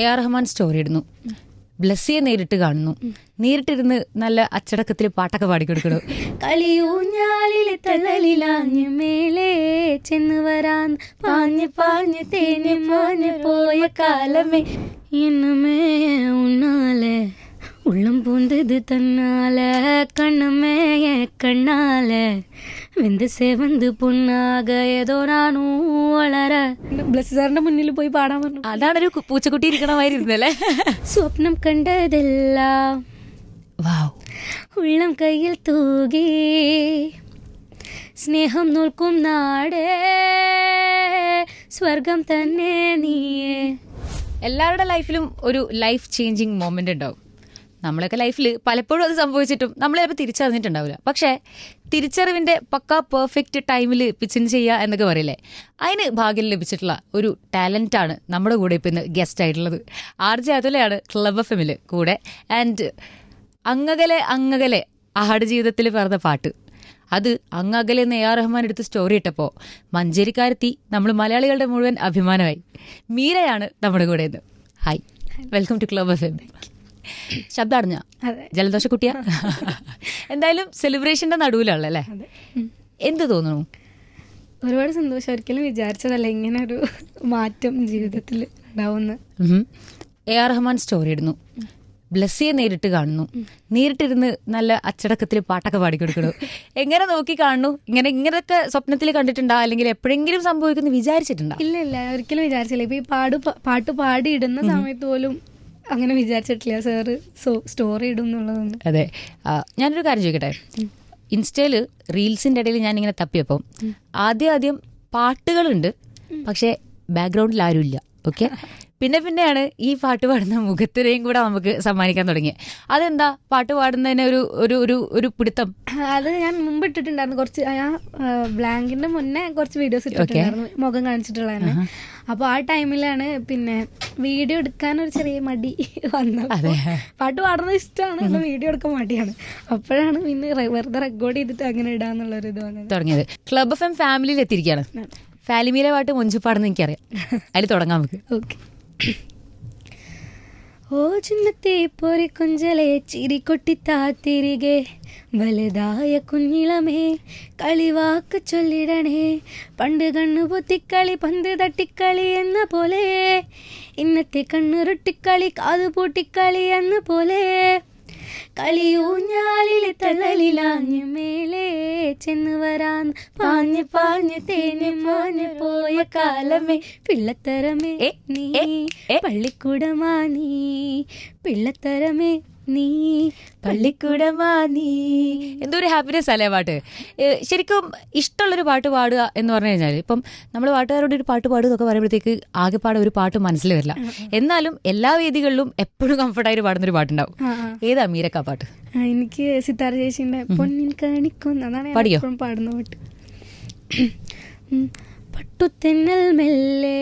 A R Rahman story ഇടുന്നു. ബ്ലസ്സിയെ നേരിട്ട് കാണുന്നു. നേരിട്ടിരുന്ന് നല്ല അച്ചടക്കത്തിൽ പാട്ടൊക്കെ പാടിക്കൊടുക്കണു കളിയൂഞ്ഞാലിലെ തള്ളലിലാഞ്ഞു മേലെ ചെന്ന് വരാൻ പാഞ്ഞു പാഞ്ഞു തേഞ്ഞു മാഞ്ഞു പോയ കാലമേ. ഇന്നുമേ ഉണ്ണാലേ. உள்ளம் பூந்தது தன்னால கண்ணுமே என் கண்ணால വെന്ത് സെവന്ത് പൊണ്ണാക ഏതോ നാനൂ വളര ബ്ലസ് സാറിന്റെ മുന്നിൽ പോയി പാടാൻ പറഞ്ഞു അതാണൊരു കു- പൂച്ചക്കുട്ടി ഇരിക്കണമായിരുന്നല്ലേ സ്വപ്നം കണ്ടതെല്ലാം വാവ് ഉള്ളം കയ്യിൽ തൂകി സ്നേഹം നോൽക്കും നാടേ സ്വർഗം തന്നെ നീയേ എല്ലാവരുടെ ലൈഫിലും ഒരു ലൈഫ് ചേഞ്ചിങ് മൊമെന്റ് ഉണ്ടാവും നമ്മളൊക്കെ ലൈഫിൽ പലപ്പോഴും അത് സംഭവിച്ചിട്ടും നമ്മൾ ചിലപ്പോൾ തിരിച്ചറിഞ്ഞിട്ടുണ്ടാവില്ല. പക്ഷേ തിരിച്ചറിവിന്റെ പക്ക പെർഫെക്റ്റ് ടൈമിൽ പിച്ചിൻ ചെയ്യുക എന്നൊക്കെ പറയില്ലേ? അതിന് ഭാഗ്യം ലഭിച്ചിട്ടുള്ള ഒരു ടാലന്റാണ് നമ്മുടെ കൂടെ ഇപ്പം ഇന്ന് ഗസ്റ്റ് ആയിട്ടുള്ളത്. ആർ ജെ അതുലയാണ് ക്ലബ് എഫ് എമ്മിൽ കൂടെ. ആൻഡ് അങ്ങകലെ അങ്ങകലെ ആട് ജീവിതത്തിൽ പറഞ്ഞ പാട്ട്. അത് അങ്ങകലെ എന്ന് എ ആർ റഹ്മാൻ എടുത്ത് സ്റ്റോറി ഇട്ടപ്പോൾ മഞ്ചേരിക്കാരെത്തി നമ്മൾ മലയാളികളുടെ മുഴുവൻ അഭിമാനമായി. മീരയാണ് നമ്മുടെ കൂടെ ഇന്ന്. Hi welcome to club F M ശബ്ദം അറിഞ്ഞ? ജലദോഷ കുട്ടിയാ എന്തായാലും സെലിബ്രേഷന്റെ നടുവിലാണല്ലേ എന്ത് തോന്നുന്നു? ഒരുപാട് സന്തോഷം. ഒരിക്കലും വിചാരിച്ചതല്ല ഇങ്ങനെ ഒരു മാറ്റം ജീവിതത്തിൽ ഉണ്ടാവുന്ന. എ ആർ റഹ്മാൻ സ്റ്റോറി ഇടുന്നു. ബ്ലസ്സിയെ നേരിട്ട് കാണുന്നു. നേരിട്ടിരുന്ന് നല്ല അച്ചടക്കത്തിൽ പാട്ടൊക്കെ പാടിക്കൊടുക്കണു എങ്ങനെ നോക്കി കാണുന്നു? ഇങ്ങനെ ഇങ്ങനൊക്കെ സ്വപ്നത്തിൽ കണ്ടിട്ടുണ്ടോ? അല്ലെങ്കിൽ എപ്പോഴെങ്കിലും സംഭവിക്കുന്നു വിചാരിച്ചിട്ടുണ്ടോ? ഇല്ല ഇല്ല. ഒരിക്കലും വിചാരിച്ചില്ല. ഇപ്പൊ ഈ പാട് പാട്ട് പാടിയിടുന്ന സമയത്ത് പോലും അങ്ങനെ വിചാരിച്ചിട്ടില്ല സാറ് സ്റ്റോറി ഇടും എന്നുള്ളതൊന്നും. അതെ. ഞാനൊരു കാര്യം ചോദിക്കട്ടെ? ഇൻസ്റ്റയിൽ റീൽസിന്റെ ഇടയിൽ ഞാൻ ഇങ്ങനെ തപ്പിയപ്പം ആദ്യം ആദ്യം പാട്ടുകളുണ്ട് പക്ഷേ ബാക്ക്ഗ്രൗണ്ടിൽ ആരുമില്ല ഓക്കെ പിന്നെ പിന്നെയാണ് ഈ പാട്ട് പാടുന്ന മുഖത്തിനെയും കൂടെ നമുക്ക് സമ്മാനിക്കാൻ തുടങ്ങി അതെന്താ? പാട്ട് പാടുന്നതിന് ഒരു ഒരു ഒരു ഒരു പിടുത്തം. അത് ഞാൻ മുമ്പ് ഇട്ടിട്ടുണ്ടായിരുന്നു. കുറച്ച് ആ ബ്ലാങ്കിന്റെ മുന്നേ കുറച്ച് വീഡിയോസ് ഇട്ടിട്ടുണ്ടായിരുന്നു. മുഖം കാണിച്ചിട്ടുള്ള തന്നെ. അപ്പോൾ ആ ടൈമിലാണ് പിന്നെ വീഡിയോ എടുക്കാൻ ഒരു ചെറിയ മടി വന്നത്. പാട്ട് പാടുന്നത് ഇഷ്ടമാണ് വീഡിയോ എടുക്കാൻ മടിയാണ്. അപ്പോഴാണ് പിന്നെ വെറുതെ റെക്കോർഡ് ചെയ്തിട്ട് അങ്ങനെ ഇടാന്നുള്ളൊരു ഇത് വന്നത്. തുടങ്ങിയത്. ക്ലബ് എഫ് എം ഫാമിലിയിൽ എത്തിയിരിക്കുകയാണ്. ഫാലിമിയിലെ പാട്ട് മുഞ്ചിപ്പാടുന്ന എനിക്കറിയാം. അതിൽ തുടങ്ങാം നമുക്ക്. ഓക്കെ. ഓ ചിന്നത്തെ പോരെ കുഞ്ചലെ ചിരിക്കൊട്ടിത്താ തിരികെ. വലുതായ കുഞ്ഞിളമേ കളിവാക്ക് ചൊല്ലിടണേ. പണ്ട് കണ്ണു പൊത്തിക്കളി പന്ത് തട്ടിക്കളി എന്ന പോലെ. ഇന്നത്തെ കണ്ണുരുട്ടിക്കളി കാതുപൂട്ടിക്കളി എന്ന പോലെ. കളിയൂഞ്ഞാലിലെ തള്ളലിലാഞ്ഞു മേലെ ചെന്ന് വരാൻ പാഞ്ഞ് പാഞ്ഞ് തേഞ്ഞ് മാഞ്ഞ് പോയ കാലമേ പിള്ളത്തരമേ നീ. പള്ളിക്കൂടമാ നീ പിള്ളത്തരമേ നീ പള്ളിക്കൂടമാ നീ. എന്തോ ഒരു ഹാപ്പിനെസ് അല്ലേ പാട്ട്? ശരിക്കും ഇഷ്ടമുള്ളൊരു പാട്ട് പാടുക എന്ന് പറഞ്ഞു കഴിഞ്ഞാൽ ഇപ്പം നമ്മൾ പാട്ടുകാരോട് ഒരു പാട്ട് പാടുക എന്നൊക്കെ പറയുമ്പോഴത്തേക്ക് ആകെപ്പാടെ ഒരു പാട്ട് മനസ്സിൽ വരില്ല. എന്നാലും എല്ലാ വേദികളിലും എപ്പോഴും കംഫർട്ടായിട്ട് പാടുന്നൊരു പാട്ടുണ്ടാവും. ഏതാ മീരക്ക പാട്ട്? എനിക്ക് സിത്താര ചേച്ചിന്റെ പൊന്നിൻ കാണിക്കുന്ന പാടിയോ? പാടുന്ന പാട്ട്. പട്ടുത്തെന്നൽ മെല്ലെ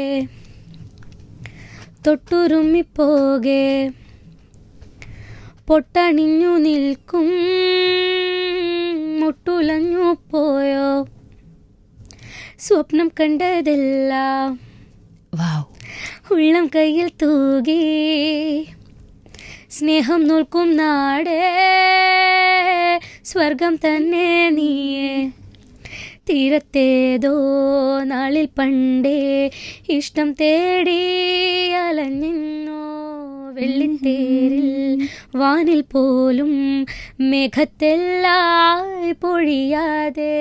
തൊട്ടുരുമ്മിപ്പോകെ പൊട്ടണിഞ്ഞു നിൽക്കും. മുട്ടുലഞ്ഞു പോയോ? സ്വപ്നം കണ്ടതെല്ലാം. ഉള്ളം കയ്യിൽ തൂകി. സ്നേഹം നോൽക്കും നാടേ. സ്വർഗം തന്നെ നീയേ. തീരത്തേതോ നാളിൽ പണ്ടേ ഇഷ്ടം തേടി അലഞ്ഞിന്നോ വെള്ളിത്തേരിൽ വാനിൽ പോലും മേഘത്തെല്ലായി പൊഴിയാതെ.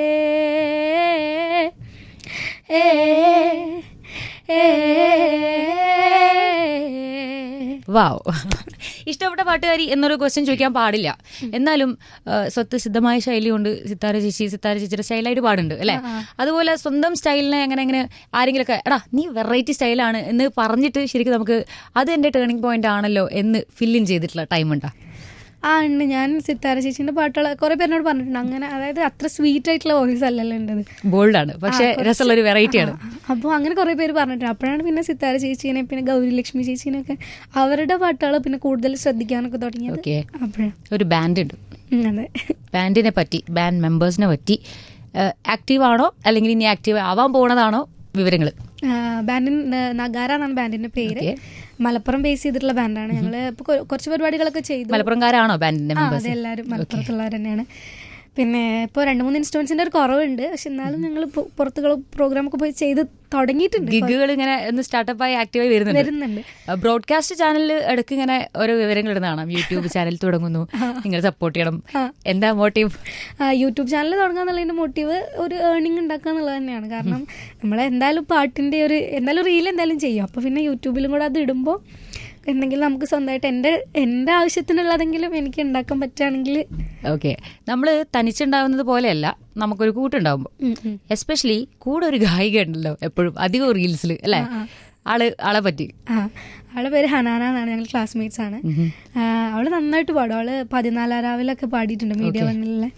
ഏ വാവ് ഇഷ്ടപ്പെട്ട പാട്ടുകാരി എന്നൊരു ക്വസ്റ്റ്യൻ ചോദിക്കാൻ പാടില്ല. എന്നാലും സ്വത്ത് സിദ്ധമായ ശൈലി കൊണ്ട് സിത്താര ചേച്ചി സിത്താര ചേച്ചിയുടെ സ്റ്റൈലായിട്ട് പാടുണ്ട് അല്ലേ? അതുപോലെ സ്വന്തം സ്റ്റൈലിനെ അങ്ങനെ അങ്ങനെ ആരെങ്കിലുമൊക്കെ എടാ നീ വെറൈറ്റി സ്റ്റൈലാണ് എന്ന് പറഞ്ഞിട്ട് ശരിക്കും നമുക്ക് അത് എന്റെ ടേണിംഗ് പോയിന്റ് ആണല്ലോ എന്ന് ഫില്ലിൻ ചെയ്തിട്ടുള്ള ടൈം ഉണ്ടാ? ആ ഉണ്ട്. ഞാൻ സിത്താര ചേച്ചിന്റെ പാട്ടുകൾ കുറെ പേരോട് പറഞ്ഞിട്ടുണ്ട്. അങ്ങനെ അതായത് അത്ര സ്വീറ്റ് ആയിട്ടുള്ള വോയിസ് അല്ലല്ലോ ഉണ്ടത് ബോൾഡാണ് പക്ഷേ രസമുള്ള ഒരു വെറൈറ്റിയാണ് അപ്പോൾ അങ്ങനെ കുറേ പേര് പറഞ്ഞിട്ടുണ്ട്. അപ്പോഴാണ് പിന്നെ സിത്താര ചേച്ചീനെ പിന്നെ ഗൗരി ലക്ഷ്മി ചേച്ചീനൊക്കെ അവരുടെ പാട്ടുകൾ പിന്നെ കൂടുതൽ ശ്രദ്ധിക്കാനൊക്കെ തുടങ്ങിയത്. ഓക്കെ. ഒരു ബാൻഡ് ഉണ്ട്. അതെ. ബാൻഡിനെ പറ്റി ബാൻഡ് മെമ്പേഴ്സിനെ പറ്റി ആക്റ്റീവ് ആണോ? അല്ലെങ്കിൽ ഇനി ആക്റ്റീവ് ആവാൻ പോണതാണോ? വിവരങ്ങൾ ബാൻഡിൻ നഗാര എന്നാണ് ബാൻഡിന്റെ പേര്. മലപ്പുറം ബേസ് ചെയ്തിട്ടുള്ള ബാൻഡാണ്. ഞങ്ങൾ ഇപ്പൊ കുറച്ച് പരിപാടികളൊക്കെ ചെയ്തു. മലപ്പുറംകാരാണോ ബാൻഡിന്റെ അതെ എല്ലാവരും മലപ്പുറത്തുള്ളവർ തന്നെയാണ്. പിന്നെ ഇപ്പോൾ രണ്ട് മൂന്ന് ഇൻസ്ട്രുമെന്റ്സിന്റെ ഒരു കുറവുണ്ട്. പക്ഷെ എന്നാലും ഞങ്ങൾ പുറത്തുകൾ പ്രോഗ്രാമൊക്കെ പോയി ചെയ്ത് തുടങ്ങിയിട്ടുണ്ട്. ഗിഗുകൾ ഇങ്ങനെ ഒന്ന് സ്റ്റാർട്ടപ്പ് ആയി ആക്റ്റീവായി വരുന്നുണ്ട്. വരുന്നുണ്ട്. ബ്രോഡ്കാസ്റ്റ് ചാനലിൽ ഇടയ്ക്ക് ഇങ്ങനെ ഓരോ വിവരങ്ങൾ ഇടുന്നതാണ്. യൂട്യൂബ് ചാനൽ തുടങ്ങുന്നു. നിങ്ങൾ സപ്പോർട്ട് ചെയ്യണം. എന്താ മോട്ടീവ് യൂട്യൂബ് ചാനൽ തുടങ്ങുക എന്നുള്ളതിന്റെ മോട്ടീവ് ഒരു ഏർണിംഗ് ഉണ്ടാക്കുക എന്നുള്ളത് തന്നെയാണ്. കാരണം നമ്മൾ എന്തായാലും പാട്ടിന്റെ ഒരു എന്തായാലും റീൽ എന്തായാലും ചെയ്യും. അപ്പോൾ പിന്നെ യൂട്യൂബിലും കൂടെ അത് ഇടുമ്പോൾ എന്തെങ്കിലും നമുക്ക് സ്വന്തമായിട്ട് എന്റെ എന്റെ ആവശ്യത്തിനുള്ളതെങ്കിലും എനിക്ക് ഉണ്ടാക്കാൻ പറ്റുകയാണെങ്കിൽ ഓക്കെ നമ്മൾ തനിച്ചുണ്ടാവുന്നത് പോലെയല്ല നമുക്കൊരു കൂട്ടുണ്ടാവുമ്പോൾ എസ്പെഷ്യലി കൂടെ ഒരു ഗായിക ഉണ്ടല്ലോ എപ്പോഴും അധികം റീൽസിൽ അല്ലേ? ആൾ ആളെ പറ്റി. അവളെ പേര് ഹനാന എന്നാണ് ഞങ്ങൾ ക്ലാസ്മേറ്റ്സ് ആണ്. അവൾ അവൾ നന്നായിട്ട് പാടും. അവൾ പതിനാലാം രാവിലൊക്കെ പാടിയിട്ടുണ്ട് മീഡിയ വണ്ണിലെ.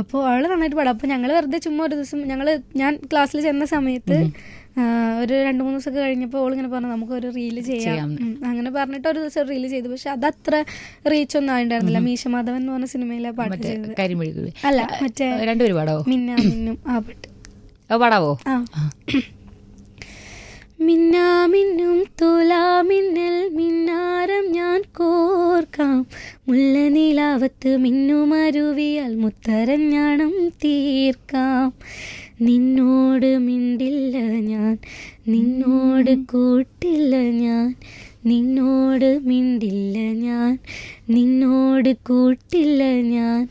അപ്പോൾ അവൾ നന്നായിട്ട് പാടും. അപ്പോൾ ഞങ്ങൾ വെറുതെ ചുമ്മാ ഒരു ദിവസം ഞങ്ങൾ ഞാൻ ക്ലാസ്സിൽ ചെന്ന സമയത്ത് ഒരു രണ്ട് മൂന്ന് ദിവസമൊക്കെ കഴിഞ്ഞപ്പോൾ അവൾ ഇങ്ങനെ പറഞ്ഞു നമുക്ക് ഒരു റീൽ ചെയ്യാം. അങ്ങനെ പറഞ്ഞിട്ട് ഒരു ദിവസം റീൽ ചെയ്തു. പക്ഷെ അതത്ര റീച്ച് ഒന്നും ആയിട്ടുണ്ടായിരുന്നില്ല മീശ മാധവൻ എന്ന് പറഞ്ഞ സിനിമയിലെ പാട്ട് അല്ല മറ്റേ രണ്ടുപേരും മിന്ന മിന്നും ആ പാട്ട്. പാടാവോ? ആ. മിന്നാമിന്നും തുലാമിന്നൽ മിന്നാരം ഞാൻ കോർക്കാം. മുല്ലനീലാവത്ത് മിന്നുമരുവിയാൽ മുത്തരഞ്ഞാണം തീർക്കാം. നിന്നോട് മിണ്ടില്ല ഞാൻ നിന്നോട് കൂട്ടില്ല ഞാൻ നിന്നോട് മിണ്ടില്ല ഞാൻ നിന്നോട് കൂട്ടില്ല ഞാൻ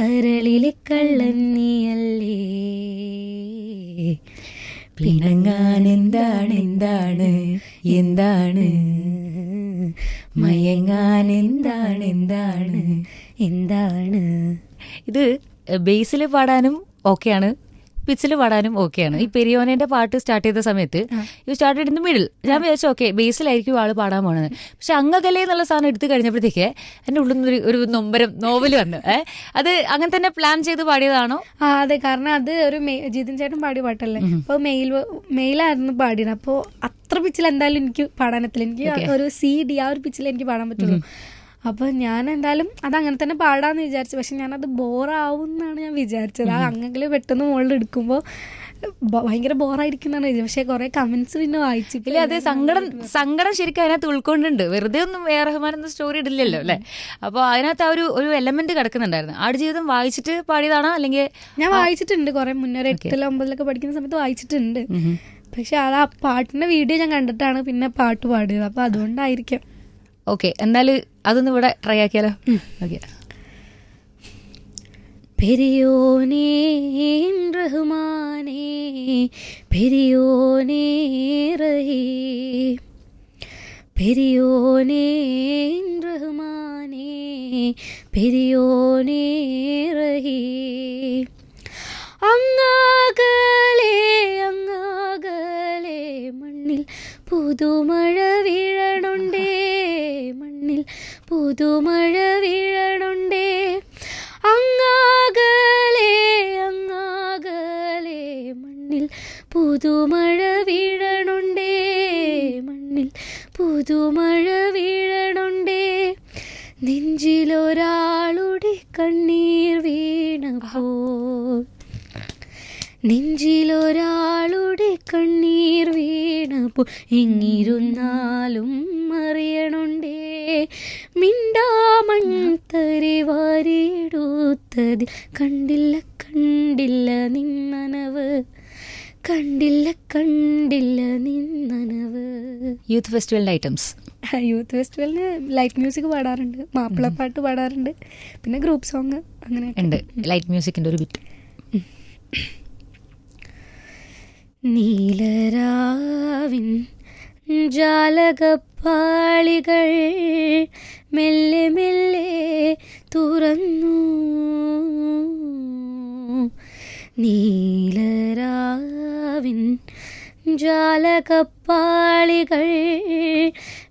കരളിലെ കള്ളൻ നീയല്ലേ. പിണങ്ങാൻ എന്താണ് എന്താണ്? മയങ്ങാൻ എന്താണ്? എന്താണ്? എന്താണ്? ഇത് ബേസിൽ പാടാനും ഓക്കെയാണ്. പിച്ചിൽ പാടാനും ഓക്കെയാണ്. ഈ പെരിയോനേന്റെ പാട്ട് സ്റ്റാർട്ട് ചെയ്ത സമയത്ത് you start in the middle ഞാൻ വിചാരിച്ചു ഓക്കെ ബേസിലായിരിക്കും ആൾ പാടാൻ പോണത്. പക്ഷെ അങ്ങകലേ എന്നുള്ള സാധനം എടുത്തു കഴിഞ്ഞപ്പോഴത്തേക്ക് എന്റെ ഉള്ളിൽ നിന്ന് ഒരു നൊമ്പരം നോവൽ വന്നു. അത് അങ്ങനെ തന്നെ പ്ലാൻ ചെയ്ത് പാടിയതാണോ? ആ അതെ കാരണം അത് ഒരു ജിതിൻ ചേട്ടൻ പാടിയ പാട്ടല്ലേ? അപ്പോൾ മെയിൽ മെയിലായിരുന്നു പാടിയത്. അപ്പോൾ അത്ര പിച്ചിൽ എന്തായാലും എനിക്ക് പാടാനെത്തില്ല എനിക്ക് ഒരു സി ഡി ആ ഒരു പിച്ചിൽ എനിക്ക് പാടാൻ പറ്റുള്ളൂ. അപ്പോൾ ഞാൻ എന്തായാലും അത് അങ്ങനെ തന്നെ പാടാന്ന് വിചാരിച്ചു. പക്ഷെ അത് ബോറാവും എന്നാണ് ഞാൻ വിചാരിച്ചത്. ആ അങ്ങനെ പെട്ടെന്ന് മുകളിൽ എടുക്കുമ്പോൾ ഭയങ്കര ബോറായിരിക്കുന്നതാണ് വിചാരിച്ചത്. പക്ഷെ കുറെ കമന്റ്സ് പിന്നെ വായിച്ചു ഇല്ല അതെ സങ്കടം സങ്കടം ശരിക്കും അതിനകത്ത് ഉൾക്കൊണ്ടുണ്ട്. വെറുതെ ഒന്നും എ റഹ്മാൻ എന്ന സ്റ്റോറി ഇടില്ലല്ലോ അല്ലെ? അപ്പോൾ അതിനകത്ത് ആ ഒരു ഒരു എലമെന്റ് കിടക്കുന്നുണ്ടായിരുന്നു. ആടുജീവിതം വായിച്ചിട്ട് പാടിയതാണോ? അല്ലെങ്കിൽ ഞാൻ വായിച്ചിട്ടുണ്ട് കുറെ മുന്നേ ഒരു എട്ടിലോ ഒമ്പതിലൊക്കെ പഠിക്കുന്ന സമയത്ത് വായിച്ചിട്ടുണ്ട്. പക്ഷെ അത് ആ പാട്ടിന്റെ വീഡിയോ ഞാൻ കണ്ടിട്ടാണ് പിന്നെ പാട്ട് പാടിയത്. അപ്പൊ അതുകൊണ്ടായിരിക്കാം. ഓക്കെ എന്നാൽ അതൊന്ന് ഇവിടെ ട്രൈ ആക്കിയാലോ? ഓക്കെ പെരിയോനേ റഹ്മാനേ പെരിയോനേ റഹീം. പെരിയോനേ റഹ്മാനേ പെരിയോനേ റഹീം. അങ്ങാകലെ അങ്ങാകലെ മണ്ണിൽ പുതുമഴ മണ്ണിൽ പുതുമഴ വീഴണുണ്ടേ. അങ്ങാകലെ അങ്ങാകലെ മണ്ണിൽ പുതുമഴ വീഴണുണ്ടേ. മണ്ണിൽ പുതുമഴ വീഴണുണ്ടേ. നെഞ്ചിലൊരാളുടെ കണ്ണീർ വീണപ്പോൾ. നെഞ്ചിലൊരാളുടെ കണ്ണീർ വീണപ്പോൾ. എങ്ങിരുന്നാലും അറിയണുണ്ടേ. വാരിയെടുത്തത് കണ്ടില്ല കണ്ടില്ല നിന്നനവ്. കണ്ടില്ല കണ്ടില്ല നിന്നനവ്. യൂത്ത് ഫെസ്റ്റിവലിന്റെ ഐറ്റംസ് യൂത്ത് ഫെസ്റ്റിവലിന് ലൈറ്റ് മ്യൂസിക് പാടാറുണ്ട്. മാപ്പിളപ്പാട്ട് പാടാറുണ്ട്. പിന്നെ ഗ്രൂപ്പ് സോങ് അങ്ങനെ ഉണ്ട്. ലൈറ്റ് മ്യൂസിക്കിന്റെ ഒരു ബിറ്റ് നീലരാവിൻ ജാലകപ്പാളികൾ മെല്ലെ മെല്ലെ തുറന്നു. നീലരാവിൻ ജാലകപ്പാളികൾ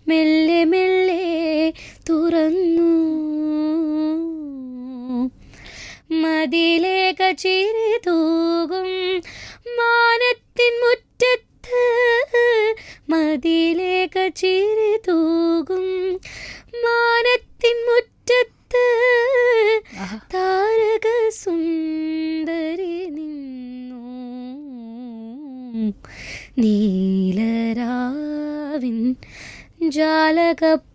മെല്ലെ മെല്ലെ തുറന്നു. മതിലേക്ക് ചിരി തൂകും മാനത്തിൻ മുറ്റത്ത് മതിലേക ചിരി തൂകും മാനത്തിൻ മുറ്റത്ത് താരക സുന്ദരി നിന്നു. നീലരാവിൻ ജാലകപ്പാളികൾ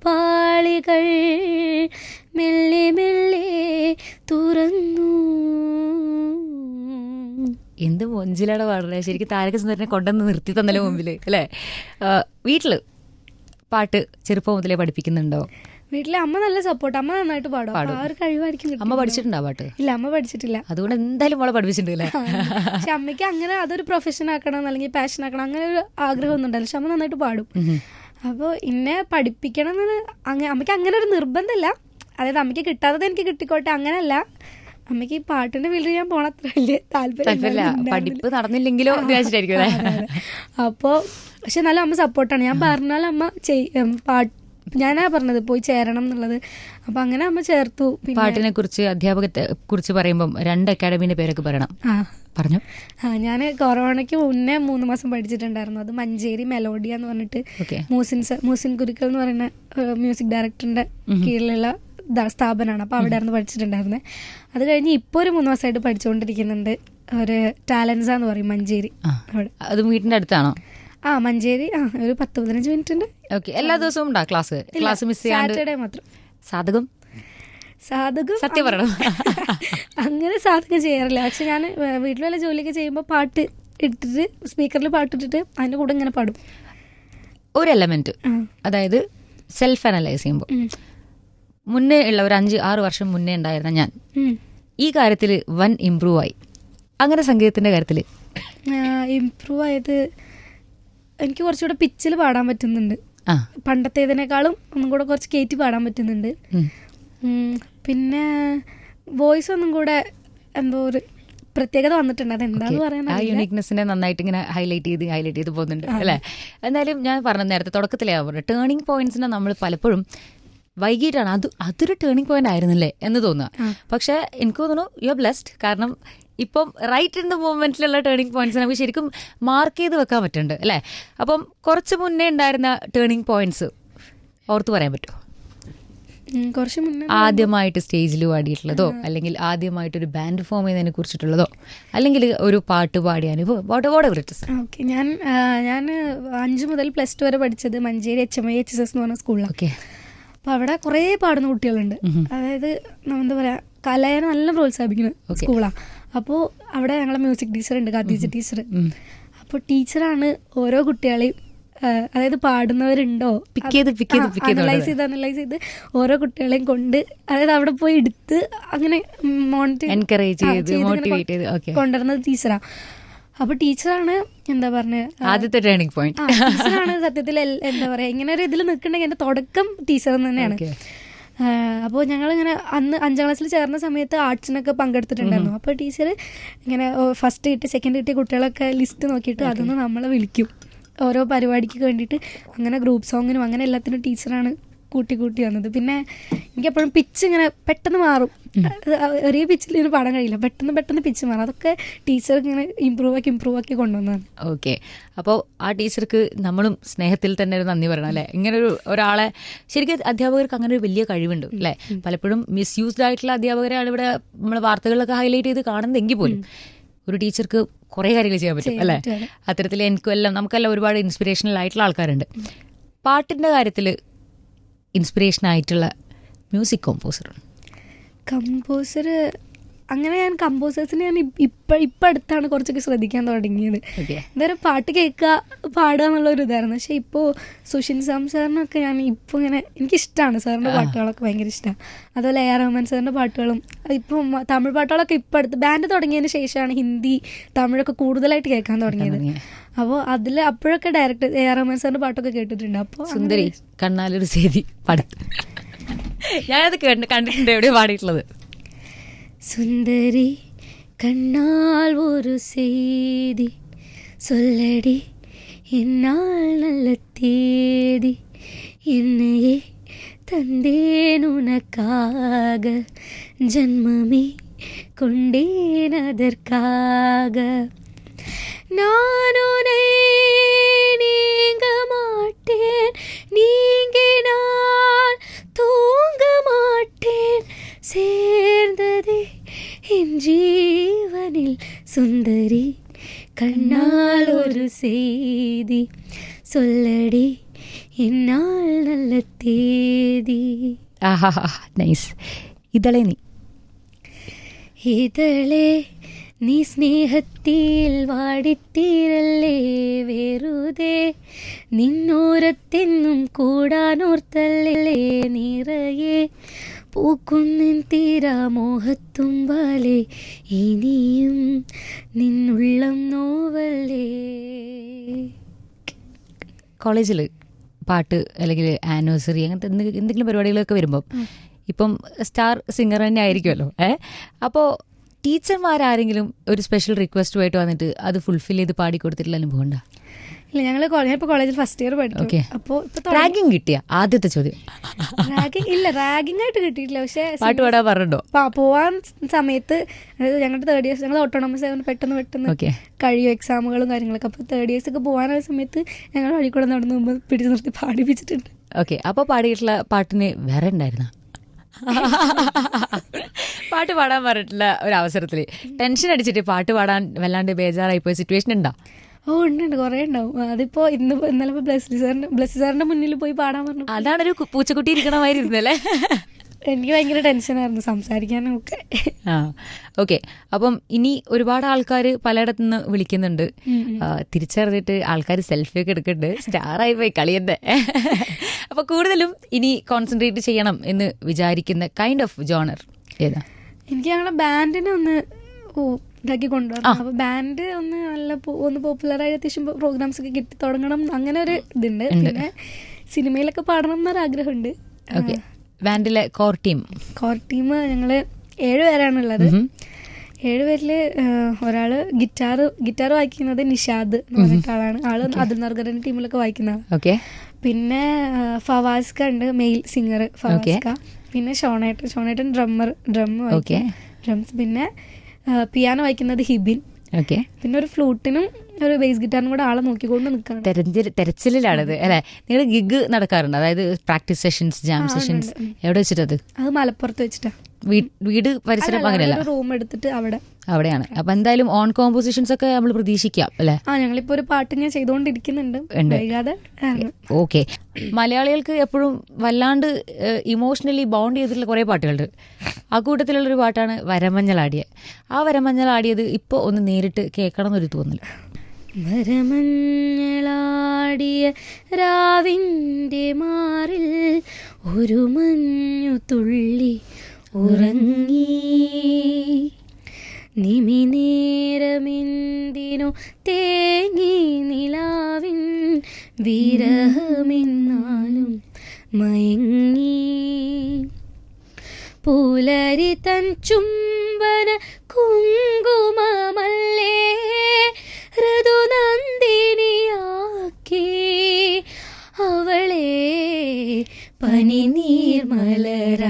മെല്ലെ മെല്ലെ തുറന്നു. എന്ത് മൊഞ്ചിലാണ് പാടുന്നത് ശരിക്കും താരക സുന്ദരനെ കൊണ്ടുവന്ന് നിർത്തി തന്നല്ലോ മുമ്പിൽ അല്ലേ? വീട്ടിൽ വീട്ടിൽ പാട്ട് ചെറുപ്പം മുതലേ പഠിപ്പിക്കുന്നുണ്ടോ? വീട്ടിലെ അമ്മ നല്ല സപ്പോർട്ട് അമ്മ നന്നായിട്ട് പാടും. ആ ഒരു കഴിവായിരിക്കും അമ്മ. പഠിച്ചിട്ടുണ്ടോ പാട്ട്? ഇല്ല അമ്മ പഠിച്ചിട്ടില്ല. അതുകൊണ്ട് എന്തായാലും മോളെ പഠിപ്പിച്ചിട്ടുണ്ട് അല്ലേ? പക്ഷെ അമ്മയ്ക്ക് അങ്ങനെ അതൊരു പ്രൊഫഷൻ ആക്കണം അല്ലെങ്കിൽ പാഷൻ ആക്കണം അങ്ങനെ ഒരു ആഗ്രഹം ഒന്നും ഉണ്ടല്ലോ പക്ഷെ അമ്മ നന്നായിട്ട് പാടും. അപ്പോൾ എന്നെ പഠിപ്പിക്കണം എന്ന് അങ്ങനെ അമ്മയ്ക്ക് അങ്ങനെ ഒരു നിർബന്ധമല്ല. അതായത് അമ്മയ്ക്ക് കിട്ടാത്തത് എനിക്ക് കിട്ടിക്കോട്ടെ അങ്ങനെയല്ല അമ്മയ്ക്ക് ഈ പാട്ടിന്റെ ഫീൽഡിൽ ഞാൻ പോണ അത്ര വലിയ താല്പര്യം. പഠിപ്പ് നടന്നില്ലെങ്കിലോ. അപ്പോ പക്ഷെ എന്നാലും അമ്മ സപ്പോർട്ടാണ്. ഞാൻ പറഞ്ഞാലും അമ്മ പാട്ട് ഞാനാ പറഞ്ഞത് പോയി ചേരണം എന്നുള്ളത്. അപ്പൊ അങ്ങനെ അമ്മ ചേർത്തു. പാട്ടിനെ കുറിച്ച് അധ്യാപകത്തെ കുറിച്ച് പറയുമ്പോൾ രണ്ട് അക്കാഡമിന്റെ പേരൊക്കെ പറയണം. പറഞ്ഞു. ആ ഞാൻ കൊറോണയ്ക്ക് മുന്നേ മൂന്ന് മാസം പഠിച്ചിട്ടുണ്ടായിരുന്നു. അത് മഞ്ചേരി മെലോഡിയ എന്ന് പറഞ്ഞിട്ട് മൂസിൻ മൂസിൻ ഗുരുക്കൾ എന്ന് പറയുന്ന മ്യൂസിക് ഡയറക്ടറിന്റെ കീഴിലുള്ള സ്ഥാപനമാണ് അപ്പോൾ അവിടെ ആയിരുന്നു പഠിച്ചിട്ടുണ്ടായിരുന്നത് അത് കഴിഞ്ഞ് ഇപ്പോൾ ഒരു മൂന്ന് മാസമായിട്ട് പഠിച്ചുകൊണ്ടിരിക്കുന്നുണ്ട് ഒരു ടാലൻസ എന്ന് പറയും മഞ്ചേരി അത് വീട്ടിന്റെ അടുത്താണോ? ആ മഞ്ചേരി ആ ഒരു പത്ത് പതിനഞ്ച് മിനിറ്റ് ഉണ്ട് ഓക്കെ. എല്ലാ ദിവസവും ഉണ്ടോ ക്ലാസ്? ക്ലാസ് മിസ് സാറ്റർഡേ മാത്രം. സാധകം? സാധകം സത്യം പറയണം. അങ്ങനെ സാധകം ചെയ്യാറില്ല. പക്ഷെ ഞാൻ വീട്ടിൽ വല്ല ജോലിയൊക്കെ ചെയ്യുമ്പോൾ പാട്ട് ഇട്ടിട്ട് സ്പീക്കറിൽ പാട്ടിട്ടിട്ട് അതിന്റെ കൂടെ ഇങ്ങനെ പാടും. ഒരു എലമെന്റ് അതായത് സെൽഫ് അനലൈസ് ചെയ്യുമ്പോൾ. മുന്നേ ഉള്ള ഒരു അഞ്ച് ആറ് വർഷം മുന്നേ ഉണ്ടായിരുന്ന ഞാൻ. ഈ കാര്യത്തിൽ വൻ ഇമ്പ്രൂവ് ആയി. അങ്ങനെ സംഗീതത്തിന്റെ കാര്യത്തിൽ. ഇമ്പ്രൂവ് ആയത് എനിക്ക് കുറച്ചുകൂടെ പിച്ചിൽ പാടാൻ പറ്റുന്നുണ്ട്. പണ്ടത്തേതിനേക്കാളും ഒന്നും കൂടെ കുറച്ച് കയറ്റി പാടാൻ പറ്റുന്നുണ്ട്. പിന്നെ വോയിസ് ഒന്നും കൂടെ എന്തോ ഒരു പ്രത്യേകത വന്നിട്ടുണ്ട്. അതെന്താന്ന് പറയാൻ ആ യുണീക്നെസ്സിനെ നന്നായിട്ട് ഇങ്ങനെ ഹൈലൈറ്റ് ചെയ്ത് ഹൈലൈറ്റ് ചെയ്ത് പോകുന്നുണ്ട് അല്ലേ? എന്തായാലും ഞാൻ പറഞ്ഞ നേരത്തെ തുടക്കത്തിലേ ടേണിംഗ് പോയിന്റ്സിനെ നമ്മൾ പലപ്പോഴും വൈകിട്ടാണ്. അത് അതൊരു ടേണിംഗ് പോയിന്റ് ആയിരുന്നില്ലേ എന്ന് തോന്നുക. പക്ഷെ എനിക്ക് തോന്നുന്നു യു ആർ ബ്ലെസ്ഡ് കാരണം ഇപ്പം റൈറ്റ് ഇൻ ദ മൂവ്മെന്റിലുള്ള ടേണിംഗ് പോയിന്റ്സ് നമുക്ക് ശരിക്കും മാർക്ക് ചെയ്ത് വെക്കാൻ പറ്റുന്നുണ്ട് അല്ലേ? അപ്പം കുറച്ച് മുന്നേ ഉണ്ടായിരുന്ന ടേണിംഗ് പോയിന്റ്സ് ഓർത്ത് പറയാൻ പറ്റുമോ? കുറച്ച് മുന്നേ ആദ്യമായിട്ട് സ്റ്റേജിൽ പാടിയിട്ടുള്ളതോ അല്ലെങ്കിൽ ആദ്യമായിട്ട് ഒരു ബാൻഡ് ഫോം ചെയ്യുന്നതിനെ കുറിച്ചിട്ടുള്ളതോ അല്ലെങ്കിൽ ഒരു പാട്ട് പാടിയ അനുഭവം വാട്ട് ഓക്കെ ഞാൻ ഞാൻ അഞ്ചു മുതൽ പ്ലസ് ടു വരെ പഠിച്ചത് Manjeri H M I H S S എന്ന് പറഞ്ഞ സ്കൂളിലാണ് അപ്പോൾ അവിടെ കുറെ പാടുന്ന കുട്ടികളുണ്ട്. അതായത് എന്താ പറയാ കലയെ നല്ല പ്രോത്സാഹിപ്പിക്കുന്ന സ്കൂളാ. അപ്പോ അപ്പോൾ അവിടെ ഞങ്ങളെ മ്യൂസിക് ടീച്ചർ ഉണ്ട് ഖദീജ ടീച്ചർ. അപ്പോൾ ടീച്ചറാണ് ഓരോ കുട്ടികളെയും അതായത് പാടുന്നവരുണ്ടോ? പിക്ക് ചെയ്ത്, പിക്ക് ചെയ്ത്, പിക്ക് ചെയ്ത് അനലൈസ് ചെയ്ത് അനലൈസ് ചെയ്ത് ഓരോ കുട്ടികളെയും കൊണ്ട് അതായത് അവിടെ പോയി എടുത്ത് അങ്ങനെ മോണിറ്റർ എൻകറേജ് ചെയ്ത്, മോട്ടിവേറ്റ് ചെയ്ത്. കൊണ്ടുവരുന്നത് ടീച്ചറാ. അപ്പൊ ടീച്ചറാണ് എന്താ പറഞ്ഞ ആദ്യത്തെ ടേണിംഗ് പോയിന്റ് ടീച്ചറാണ് സത്യത്തിൽ എന്താ പറയാ ഇങ്ങനെ ഒരു ഇതിൽ നിൽക്കണെങ്കിൽ എന്റെ തുടക്കം ടീച്ചർ തന്നെയാണ്. അപ്പോൾ ഞങ്ങൾ ഇങ്ങനെ അന്ന് അഞ്ചാം ക്ലാസ്സിൽ ചേർന്ന സമയത്ത് ആർട്സിനൊക്കെ പങ്കെടുത്തിട്ടുണ്ടായിരുന്നു. അപ്പോൾ ടീച്ചർ ഇങ്ങനെ ഫസ്റ്റ് കിട്ടിയ സെക്കൻഡ് കിട്ടിയ കുട്ടികളൊക്കെ ലിസ്റ്റ് നോക്കിയിട്ട് അതൊന്ന് നമ്മളെ വിളിക്കും. ഓരോ പരിപാടിക്ക് വേണ്ടിയിട്ട് അങ്ങനെ ഗ്രൂപ്പ് സോങ്ങിനും അങ്ങനെ എല്ലാത്തിനും ടീച്ചറാണ് കൂട്ടി കൂട്ടി വന്നത് പിന്നെ എനിക്ക് എപ്പോഴും പിച്ച് ഇങ്ങനെ പെട്ടെന്ന് മാറും. ഒരേ പിച്ചിൽ ഇങ്ങനെ പാടാൻ കഴിയില്ല. പെട്ടെന്ന് പെട്ടെന്ന് പിച്ച് മാറും. അതൊക്കെ ടീച്ചർ ഇങ്ങനെ ഇമ്പ്രൂവ് ആക്കി ഇമ്പ്രൂവ് ആക്കി കൊണ്ടുവന്നതാണ്. ഓക്കെ അപ്പോൾ ആ ടീച്ചർക്ക് നമ്മളും സ്നേഹത്തിൽ തന്നെ ഒരു നന്ദി പറയണം അല്ലേ? ഇങ്ങനെ ഒരു ഒരാളെ ശരിക്കും അധ്യാപകർക്ക് അങ്ങനെ ഒരു വലിയ കഴിവുണ്ട് അല്ലേ? പലപ്പോഴും മിസ്യൂസ്ഡ് ആയിട്ടുള്ള അധ്യാപകരെയാണ് ഇവിടെ നമ്മൾ വാർത്തകളിലൊക്കെ ഹൈലൈറ്റ് ചെയ്ത് കാണുന്നതെങ്കിൽ പോലും ഒരു ടീച്ചർക്ക് കുറേ കാര്യങ്ങൾ ചെയ്യാൻ പറ്റും അല്ലേ? അത്തരത്തിൽ എനിക്കും എല്ലാം നമുക്കെല്ലാം ഒരുപാട് ഇൻസ്പിറേഷണൽ ആയിട്ടുള്ള ആൾക്കാരുണ്ട്. പാട്ടിന്റെ കാര്യത്തിൽ ഇൻസ്പിറേഷൻ ആയിട്ടുള്ള മ്യൂസിക് കോമ്പോസർ കമ്പോസർ അങ്ങനെ ഞാൻ കമ്പോസേഴ്സിനെ ഞാൻ ഇപ്പം ഇപ്പ അടുത്താണ് കുറച്ചൊക്കെ ശ്രദ്ധിക്കാൻ തുടങ്ങിയത്. എന്തായാലും പാട്ട് കേൾക്കുക പാടുക എന്നുള്ള ഒരു ഇതായിരുന്നു. പക്ഷെ ഇപ്പോൾ സുഷിൻ സാം സാറിനൊക്കെ ഞാൻ ഇപ്പോൾ ഇങ്ങനെ എനിക്കിഷ്ടമാണ് സാറിന്റെ പാട്ടുകളൊക്കെ ഭയങ്കര ഇഷ്ടമാണ് അതുപോലെ എ ആർ റഹ്മാൻ സാറിന്റെ പാട്ടുകളും ഇപ്പം തമിഴ് പാട്ടുകളൊക്കെ ഇപ്പം അടുത്ത് ബാൻഡ് തുടങ്ങിയതിന് ശേഷമാണ് ഹിന്ദി തമിഴൊക്കെ കൂടുതലായിട്ട് കേൾക്കാൻ തുടങ്ങിയത്. അപ്പോൾ അതിൽ അപ്പോഴൊക്കെ ഡയറക്റ്റ് എ ആർ റഹ്മാൻ സാറിൻ്റെ പാട്ടൊക്കെ കേട്ടിട്ടുണ്ട് അപ്പോൾ സുന്ദരി കണ്ണാലൊരു സേതി പാടി ഞാനത് കേട്ട് കണ്ടിട്ടുണ്ട് എവിടെയോ പാടിയിട്ടുള്ളത് சுந்தரி கண்ணால் ஒரு செய்தி சொல்லடி என்னால் நல்ல தேதி என்னையே தந்தேன் உனக்காக ஜன்மமே கொண்டேன் அதற்காக நான் உனை நீங்க மாட்டேன். நீங்கினால் தூங்க மாட்டேன். சேர்ந்ததே என் ஜீவனில் சுந்தரி. கண்ணால் ஒரு செய்தி சொல்லடி. என்னால் நல்ல தேதி. ஆஹா நைஸ் இதழே நீ. இதழே നീ സ്നേഹത്തിൽ വാടിത്തീരല്ലേ വെറുതെ? നിന്നോരത്തെന്നും കൂടാനോർത്തല്ലേ നിറയെ? പൂക്കുന്നിൻ വാലെ ഇനിയും നിന്നുള്ളം നോവല്ലേ കോളേജിൽ പാട്ട് അല്ലെങ്കിൽ ആനിവേഴ്സറി അങ്ങനത്തെ എന്തെങ്കിലും പരിപാടികളൊക്കെ വരുമ്പം ഇപ്പം സ്റ്റാർ സിംഗർ തന്നെ ആയിരിക്കുമല്ലോ ഏ? അപ്പോൾ ടീച്ചർമാരാരെങ്കിലും ഒരു സ്പെഷ്യൽ റിക്വസ്റ്റുമായിട്ട് വന്നിട്ട് അത് ഫുൾഫിൽ ചെയ്ത് പാടിക്കൊടുത്തിട്ടുള്ള അനുഭവം ഉണ്ടോ? ഇല്ല ഞങ്ങൾ ഇപ്പോൾ കോളേജിൽ ഫസ്റ്റ് ഇയർ പഠിക്കും. അപ്പോൾ റാഗിങ് കിട്ടിയ? ആദ്യത്തെ ചോദ്യം. റാഗിങ് ഇല്ല റാഗിങ് ആയിട്ട് കിട്ടിയിട്ടില്ല. പക്ഷേ പാട്ട് പാടാൻ പറഞ്ഞോ അപ്പോൾ പോവാൻ സമയത്ത് ഞങ്ങളുടെ തേർഡ് ഇയേഴ്സ് ഞങ്ങൾ ഓട്ടോണമസ് ആയതുകൊണ്ട് പെട്ടെന്ന് പെട്ടെന്ന് കഴിയും എക്സാമുകളും കാര്യങ്ങളൊക്കെ. അപ്പോൾ തേർഡ് ഇയേഴ്സ് ഒക്കെ പോകാനുള്ള സമയത്ത് ഞങ്ങൾ വഴി കൂടെ നടന്നു മുമ്പ് പിടിച്ചു നിർത്തി പാടിപ്പിച്ചിട്ടുണ്ട്. ഓക്കെ അപ്പോൾ പാടിയിട്ടുള്ള പാട്ടിന് വേറെ ഉണ്ടായിരുന്ന പാട്ട് പാടാൻ പറഞ്ഞിട്ടുള്ള ഒരു അവസരത്തിൽ ടെൻഷൻ അടിച്ചിട്ട് പാട്ട് പാടാൻ വല്ലാണ്ട് ബേജാറായി പോയ സിറ്റുവേഷൻ ഉണ്ടോ? ഓ ഉണ്ട് കുറെ ഉണ്ടാവും. അതിപ്പോ ഇന്ന് ഇന്നലെ ബ്ലസ്സി സാറിന്റെ ബ്ലസ്സി സാറിന്റെ മുന്നിൽ പോയി പാടാൻ പറഞ്ഞു. അതാണൊരു ഒരു പൂച്ചക്കുട്ടി ഇരിക്കണമായിരുന്നല്ലേ എനിക്ക് ഭയങ്കര ടെൻഷനായിരുന്നു സംസാരിക്കാനും ഒക്കെ ആ ഓക്കെ അപ്പം ഇനി ഒരുപാട് ആൾക്കാർ പലയിടത്തു നിന്ന് വിളിക്കുന്നുണ്ട് തിരിച്ചറിഞ്ഞിട്ട് ആൾക്കാർ സെൽഫി ഒക്കെ എടുക്കുന്നുണ്ട്. സ്റ്റാറായി പോയി കളിയന്റെ അപ്പൊ കൂടുതലും ഇനി കോൺസെൻട്രേറ്റ് ചെയ്യണം എന്ന് വിചാരിക്കുന്ന കൈൻഡ് ഓഫ് ജോണർ ഏതാ? എനിക്ക് ഞങ്ങളുടെ ബാൻഡിനെ ഒന്ന് ഓ, ഇതാക്കി കൊണ്ടുവരണം. അപ്പൊ ബാൻഡ് ഒന്ന് നല്ല ഒന്ന് പോപ്പുലർ ആയി അത്യാവശ്യം പ്രോഗ്രാംസ് ഒക്കെ കിട്ടി തുടങ്ങണം. അങ്ങനെ ഒരു ഇതുണ്ട്. പിന്നെ സിനിമയിലൊക്കെ പാടണം എന്നൊരു ആഗ്രഹമുണ്ട് ഓക്കെ ബാൻഡിലെ കോർ ടീം? കോർ ടീം ഞങ്ങൾ ഏഴുപേരാണുള്ളത് ഏഴുപേരിൽ ഏഴ് പേരിൽ ഒരാൾ ഗിറ്റാർ ഗിറ്റാർ വായിക്കുന്നത് നിഷാദ് എന്ന് പറഞ്ഞിട്ട് ആളാണ്. ആൾ അതുൽ നർഗറിന്റെ ടീമിലൊക്കെ വായിക്കുന്ന. ഓക്കെ. പിന്നെ ഫവാസ്ക ഉണ്ട് മെയിൽ സിംഗർ ഫവാസ്ക. പിന്നെ ഷോണേട്ടൻ ഷോണേട്ടൻ ഡ്രമ്മർ ഡ്രം ഓക്കെ. ഡ്രംസ്. പിന്നെ പിയാനോ വായിക്കുന്നത് ഹിബിൻ. ഓക്കെ പിന്നെ ഒരു ഫ്ലൂട്ടിനും ഒരു ബേസ് ഗിറ്റാറിനും കൂടെ ആളെ നോക്കിക്കൊണ്ട് നിൽക്കണം തെരഞ്ഞിൽ തെരച്ചിലാണിത് അല്ലെ? നിങ്ങൾ ഗിഗ് നടക്കാറുണ്ട്? അതായത് പ്രാക്ടീസ് സെഷൻസ് ജാം സെഷൻസ് എവിടെ വെച്ചിട്ടത്? അത് മലപ്പുറത്ത് വെച്ചിട്ടാ. വീ- വീട് പരിസരം അങ്ങനെയല്ല. ഒരു റൂം എടുത്തിട്ട് അവിടെ. അവിടെയാണ്. അപ്പൊ എന്തായാലും ഓൺ കോമ്പോസിഷൻസ് ഒക്കെ നമ്മൾ പ്രതീക്ഷിക്കാം അല്ലെ? ആ ഞങ്ങളിപ്പോ ഒരു പാട്ട് ഞാൻ ചെയ്തുകൊണ്ടിരിക്കുന്നുണ്ട്. വൈകാതെ. ഓക്കെ മലയാളികൾക്ക് എപ്പോഴും വല്ലാണ്ട് ഇമോഷണലി ബോണ്ട് ചെയ്തിട്ടുള്ള കുറെ പാട്ടുകളുണ്ട്. ആ കൂട്ടത്തിലുള്ളൊരു പാട്ടാണ് വരമഞ്ഞളാടിയ ആ വരമഞ്ഞളാടിയത് ഇപ്പോൾ ഒന്ന് നേരിട്ട് കേൾക്കണം എന്നൊരു തോന്നൽ വരമഞ്ഞളാടിയ രാവിന്റെ മാറിൽ ഒരു മഞ്ഞു തുള്ളി ഉറങ്ങി. നിമിനേരമെന്തിനോ തേങ്ങി നിലാവിൻ വിരഹമെന്നാലും മയങ്ങി. പുലരി തൻ ചുംബന കുങ്കുമമല്ലേ ഋതുനന്ദിനിയാക്കി പനി നീർമലരാക്കി.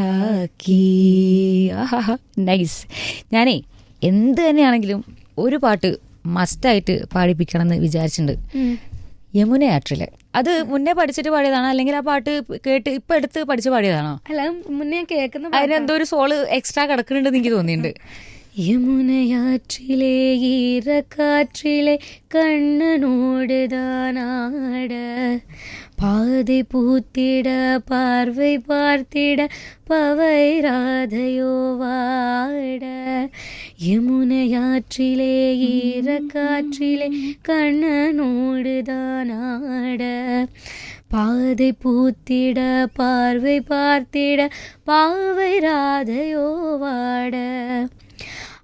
നൈസ് ഞാനേ എന്ത് തന്നെയാണെങ്കിലും ഒരു പാട്ട് മസ്റ്റായിട്ട് പാടിപ്പിക്കണം എന്ന് വിചാരിച്ചിട്ടുണ്ട്. യമുന ആട്രിൽ അത് മുന്നേ പഠിച്ചിട്ട് പാടിയതാണോ? അല്ലെങ്കിൽ ആ പാട്ട് കേട്ട് ഇപ്പൊ എടുത്ത് പഠിച്ച് പാടിയതാണോ? അല്ല മുന്നേ കേൾക്കുന്ന അതിനെന്തോ ഒരു സോൾ എക്സ്ട്രാ കിടക്കുന്നുണ്ടെന്ന് എനിക്ക് തോന്നിയിട്ടുണ്ട്. യമുനയാற்றிலே ஈர காற்றிலே கண்ணனோடுதான் பாதை பூத்திட பார்வை பார்த்திட பவை ராதையோ வாட. யமுனையாற்றிலே ஈர காற்றிலே கண்ணனோடுதானாட பாதை பூத்திட பார்வை பார்த்திட பாவை ராதையோ வாட.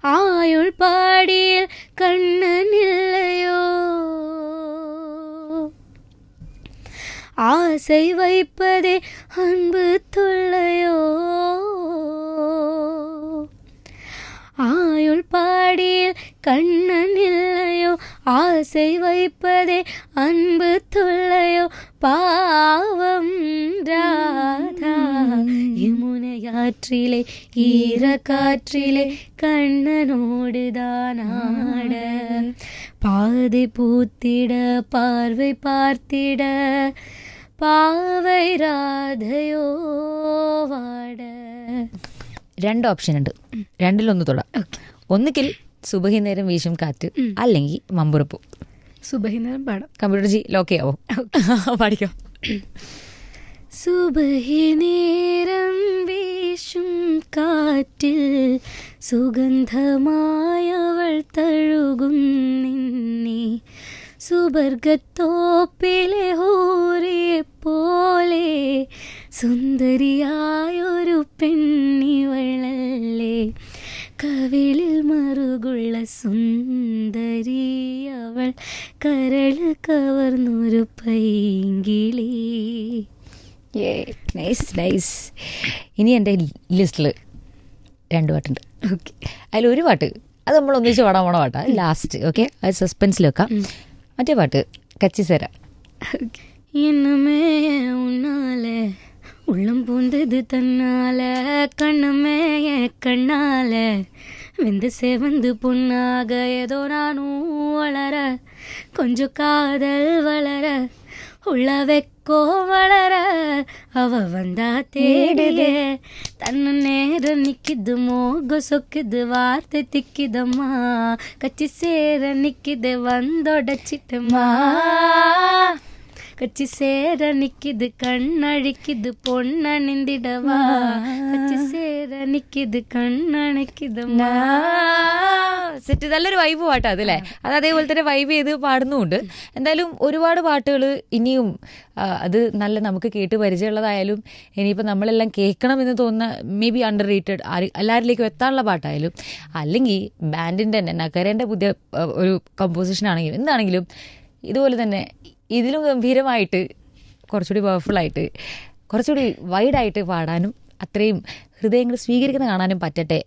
ஆயுள் பாடியில் கண்ணனில் ஆசை வைப்பதே அன்பு தொல்லையோ? ஆயுள் பாடியில் கண்ணன் இல்லையோ? ஆசை வைப்பதே அன்பு தொல்லையோ? பாவம் ராதா யமுனையாற்றிலே ஈரக்காற்றிலே கண்ணனோடு தானாட பாதை பூத்திட பார்வை பார்த்திட പാവൈ രാധയോ വാട. രണ്ട് ഓപ്ഷൻ ഉണ്ട്. രണ്ടിലൊന്ന് തൊടാം. ഒന്നുകിൽ സുബഹി നേരം വീശും കാറ്റ് അല്ലെങ്കിൽ മമ്പുറപ്പൂ. നേരം പാടാം. കമ്പ്യൂട്ടർ ജി ലോക്ക് ആവോ പാടിക്കോ സുബഹി നേരം വീശും കാറ്റിൽ സുഗന്ധമായവൾ തഴുകും നിന്നെ. സുബർഗത്തോപ്പിലെ ഹൂറിയെ പോലെ സുന്ദരിയായൊരു പെണ്ണിവളല്ലേ. കവിളിൽ മറുകുള്ള സുന്ദരി അവൾ കരൾ കവർന്നൊരു പൈങ്കിളി. നൈസ് നൈസ് ഇനി എന്റെ ലിസ്റ്റിൽ രണ്ട് പാട്ടുണ്ട്. ഓക്കെ അതിലൊരു പാട്ട് അത് നമ്മൾ ഒന്നിച്ച് പാടാൻ പോണ പാട്ടാണ് ലാസ്റ്റ് ഓക്കെ അത് സസ്പെൻസിൽ വെക്കാം. മറ്റേ പാട്ട് കച്ചിസേര இன்னுமே உன்னால உள்ளம் பூந்தது தன்னால கண்ணுமே என் கண்ணால வெந்து செவந்து பொண்ணாக ஏதோ நானும் வளர கொஞ்சம் காதல் வளர உள்ள வெக்கோ வளர அவ வந்தா தேடுதே தன்னு நேரம் நிக்கிது மோக சொக்குது வார்த்தை திக்கிதம்மா. கச்சி சேர நிக்கிது வந்தொடச்சிட்டம்மா கச்சி சேர நிக்கிது கண்ணழிக்குது பொண்ணணிந்திடவா கச்சி சேர நிக்கிது കണ്ണണക്കിതമ്മാ സെറ്റ് നല്ലൊരു വൈബ് പാട്ടാ അതല്ലേ അത് അതേപോലെ തന്നെ വൈബ് ചെയ്ത് പാടുന്നുമുണ്ട് എന്തായാലും ഒരുപാട് പാട്ടുകൾ ഇനിയും ആ, അത് നല്ല നമുക്ക് കേട്ട് പരിചയമുള്ളതായാലും ഇനിയിപ്പോൾ നമ്മളെല്ലാം കേൾക്കണം എന്ന് തോന്നുന്ന മേ ബി അണ്ടർ റേറ്റഡ് എല്ലാവരിലേക്കും എത്താനുള്ള പാട്ടായാലും അല്ലെങ്കിൽ ബാൻഡിൻ്റെ തന്നെ നഗരൻ്റെ പുതിയ ആ, ഒരു കമ്പോസിഷൻ ആണെങ്കിലും എന്താണെങ്കിലും ഇതുപോലെ തന്നെ ഇതിലും ഗംഭീരമായിട്ട് കുറച്ചുകൂടി പവർഫുള്ളായിട്ട് കുറച്ചുകൂടി വൈഡായിട്ട് പാടാനും അത്രയും ഹൃദയങ്ങൾ സ്വീകരിക്കുന്ന കാണാനും പറ്റട്ടെ.